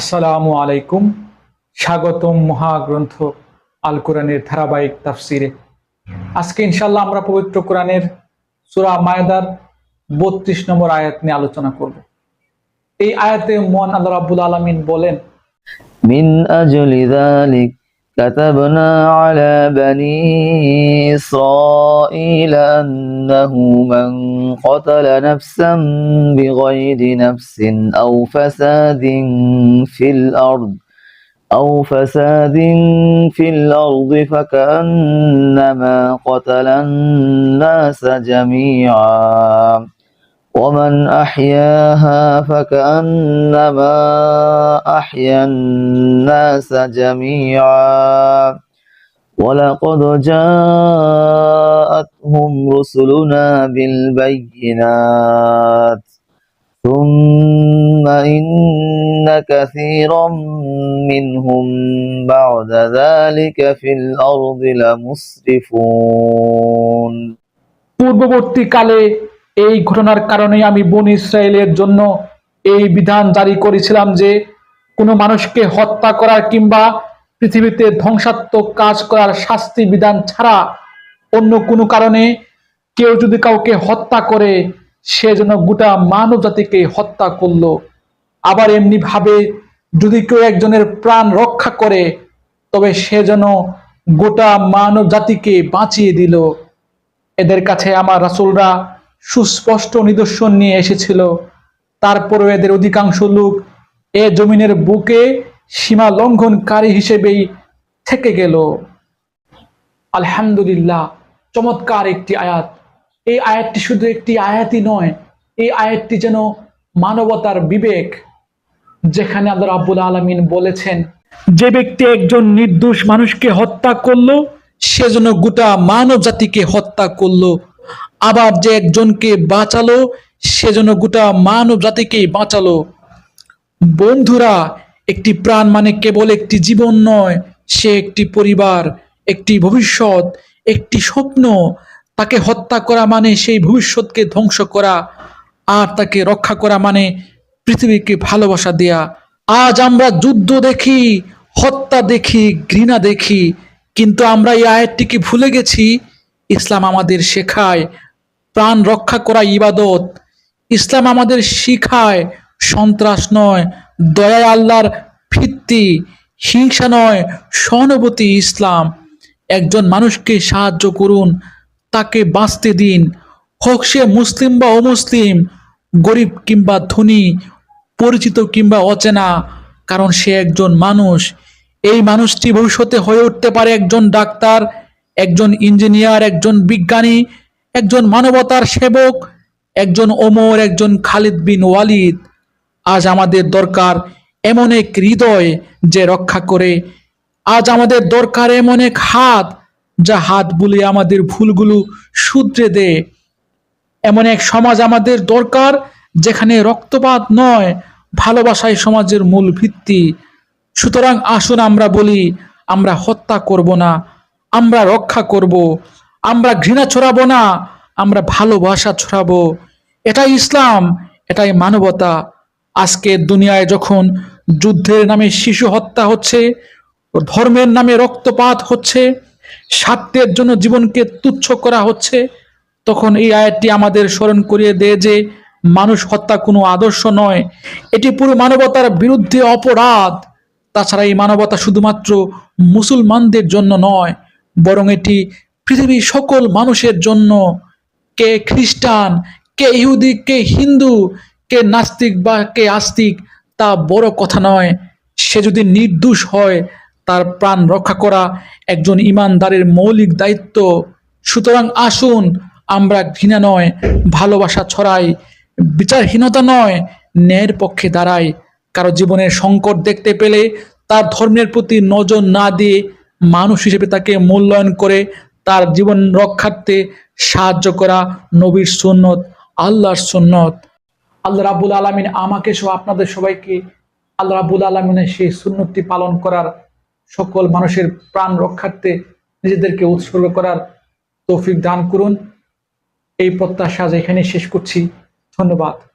আসসালামু আলাইকুম। স্বাগতম মহাগ্রন্থ আল কোরআনের ধারাবাহিক তাফসিরে। আজকে ইনশাল্লাহ আমরা পবিত্র কোরআনের সুরা মায়দার বত্রিশ নম্বর আয়াত নিয়ে আলোচনা করব। এই আয়াতে মন আল্লাহ রাবুল আলমিন বলেন, মিন আজলি দালিক كتبنا على بني إسرائيل أنه من قتل نفسا بغير نفس أو فساد في الأرض أو فساد في الأرض فكأنما قتل الناس جميعا. ومن أحياها فكأنما أحيا الناس جميعا ولقد جاءتهم رسلنا بالبينات ثم إن كثيرا منهم بعد ذلك في الأرض لمسرفون পূর্ববর্তীকালে এই ঘটনার কারণে আমি বন ইসরায়েলের জন্য এই বিধান জারি করেছিলাম যে কোনো মানুষকে হত্যা করার কিংবা পৃথিবীতে ধ্বংসাত্মক কাজ করার শাস্তি বিধান ছাড়া অন্য কোনো কারণে কেউ যদি কাউকে হত্যা করে, সে যেন গোটা মানব জাতিকে হত্যা করল। আবার এমনি ভাবে যদি কেউ একজনের প্রাণ রক্ষা করে, তবে সে যেন গোটা মানব জাতিকে বাঁচিয়ে দিল। এদের কাছে আমার রাসূলরা সুস্পষ্ট নিদর্শন নিয়ে এসেছিল। তারপরও এদের অধিকাংশ লোক এ জমিনের বুকে সীমা লঙ্ঘনকারী হিসেবেই থেকে গেল। আলহামদুলিল্লাহ, চমৎকার একটি আয়াত। এই আয়াতটি শুধু একটি আয়াতই নয়, এই আয়াতটি যেন মানবতার বিবেক, যেখানে আল্লাহ রাব্বুল আলমিন বলেছেন, যে ব্যক্তি একজন নির্দোষ মানুষকে হত্যা করল, সে যেন গোটা মানব জাতিকে হত্যা করল। আবার যে একজনকে বাঁচালো, সে যেন গোটা মানব জাতিকেই বাঁচালো। বন্ধুরা, একটি প্রাণ মানে কেবল একটি জীবন নয়, সে একটি পরিবার, একটি ভবিষ্যৎ, একটি স্বপ্ন। তাকে হত্যা করা মানে সেই ভবিষ্যৎকে ধ্বংস করা, আর তাকে রক্ষা করা মানে পৃথিবীকে ভালোবাসা দেয়া। আজ আমরা যুদ্ধ দেখি, হত্যা দেখি, ঘৃণা দেখি, কিন্তু আমরা এই আয়াতটিকে ভুলে গেছি। ইসলাম আমাদের শেখায় প্রাণ রক্ষা করা ইবাদত। ইসলাম আমাদের শিখায়, সন্ত্রাস নয় দয়া আল্লাহর ভিত্তি, হিংসা নয়, সহানুভূতি ইসলাম। একজন মানুষকে সাহায্য করুন, তাকে বাঁচতে দিন। হোক সে মুসলিম বা অমুসলিম, গরিব কিংবা ধনী, পরিচিত কিংবা অচেনা, কারণ সে একজন মানুষ। এই মানুষটি ভবিষ্যতে হয়ে উঠতে পারে একজন ডাক্তার, একজন ইঞ্জিনিয়ার, একজন বিজ্ঞানী একজন মানবতার সেবক, একজন ওমর, একজন খালিদ বিন ওয়ালিদ। আজ আমাদের দরকার এমন এক হৃদয় যে রক্ষা করে। আজ আমাদের দরকার এমন এক হাত, যা হাত বুলিয়ে আমাদের ভুলগুলো শুধরে দেয়। এমন এক সমাজ আমাদের দরকার, যেখানে রক্তপাত নয়, ভালোবাসাই সমাজের মূল ভিত্তি। সুতরাং আসুন আমরা বলি, আমরা হত্যা করব না, আমরা রক্ষা করব। আমরা ঘৃণা ছড়াবো না, আমরা ভালোবাসা ছড়াবো। এটাই ইসলাম, এটাই মানবতা। আজকে দুনিয়ায় যখন যুদ্ধের নামে শিশু হত্যা হচ্ছে, ধর্মের নামে রক্তপাত হচ্ছে, স্বার্থের জন্য জীবনকে তুচ্ছ করা হচ্ছে, তখন এই আয়াতটি আমাদের স্মরণ করিয়ে দেয় যে মানুষ হত্যা কোনো আদর্শ নয়। এটি পুরো মানবতার বিরুদ্ধে অপরাধ। তাছাড়া এই মানবতা শুধুমাত্র মুসলমানদের জন্য নয়, বরং এটি পৃথিবীর সকল মানুষের জন্য কে খ্রিস্টান, কে ইহুদি, কে হিন্দু, কে নাস্তিক বা কে আস্তিক, তা বড় কথা নয়। সে যদি নির্দোষ হয়, তার প্রাণ রক্ষা করা একজন ইমানদারের মৌলিক দায়িত্ব। সুতরাং আসুন, আমরা ঘৃণা নয়, ভালোবাসা ছড়াই, বিচারহীনতা নয়, ন্যায়ের পক্ষে দাঁড়াই। কারও জীবনের সংকট দেখতে পেলে তার ধর্মের প্রতি নজর না দিয়ে মানুষ হিসেবে তাকে মূল্যায়ন করে তার জীবন রক্ষার্থে সাহায্য করা নবীর সুন্নত, আল্লাহর সুন্নত। আল্লাহ রাবুল আলমিন আমাকে সহ আপনাদের সবাইকে আল্লাহ রাবুল আলমিনের সেই সুন্নতটি পালন করার সকল মানুষের প্রাণ রক্ষার্থে নিজেদেরকে উৎসর্গ করার তৌফিক দান করুন। এই প্রত্যাশা এখানে শেষ করছি। ধন্যবাদ।